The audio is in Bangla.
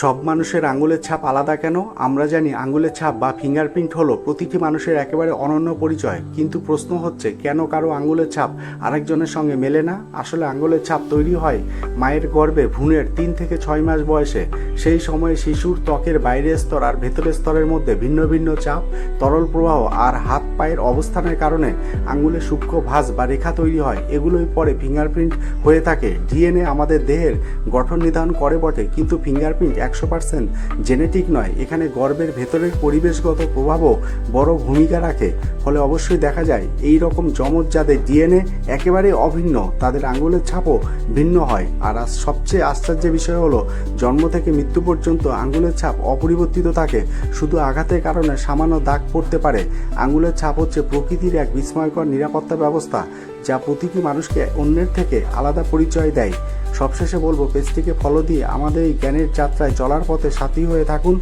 সব মানুষের আঙুলের ছাপ আলাদা কেন? আমরা জানি আঙুলের ছাপ বা ফিঙ্গারপ্রিন্ট হলো প্রতিটি মানুষের একেবারে অনন্য পরিচয়। কিন্তু প্রশ্ন হচ্ছে, কেন কারও আঙুলের ছাপ আরেকজনের সঙ্গে মেলে না? আসলে আঙুলের ছাপ তৈরি হয় মায়ের গর্ভে ভ্রূণের তিন থেকে ছয় মাস বয়সে। সেই সময়ে শিশুর ত্বকের বাইরের স্তর আর ভেতরের স্তরের মধ্যে ভিন্ন ভিন্ন চাপ, তরল প্রবাহ আর হাত পায়ের অবস্থানের কারণে আঙুলে সূক্ষ্ম ভাঁজ বা রেখা তৈরি হয়। এগুলোই পরে ফিঙ্গারপ্রিন্ট হয়ে থাকে। ডিএনএ আমাদের দেহের গঠন নির্ধারণ করে বটে, কিন্তু ফিঙ্গারপ্রিন্ট একশো পার্সেন্ট জেনেটিক নয়। এখানে গর্ভের ভেতরের পরিবেশগত প্রভাবও বড় ভূমিকা রাখে। ফলে অবশ্যই দেখা যায়, এই রকম যমজ যাদের ডিএনএ একেবারে অভিন্ন, তাদের আঙুলের ছাপও ভিন্ন হয়। আর সবচেয়ে আশ্চর্যের বিষয় হলো, জন্ম থেকে মৃত্যু পর্যন্ত আঙুলের ছাপ অপরিবর্তিত থাকে। শুধু আঘাতের কারণে সামান্য দাগ পড়তে পারে। আঙুলের ছাপ হচ্ছে প্রকৃতির এক বিস্ময়কর নিরাপত্তা ব্যবস্থা, যা প্রতিটি মানুষকে অন্যের থেকে আলাদা পরিচয় দেয়। সবশেষে বলব পেজটিকে ফলো দিয়ে আমাদের এই জ্ঞানের যাত্রায় চলার পথে সাথী হয়ে থাকুন।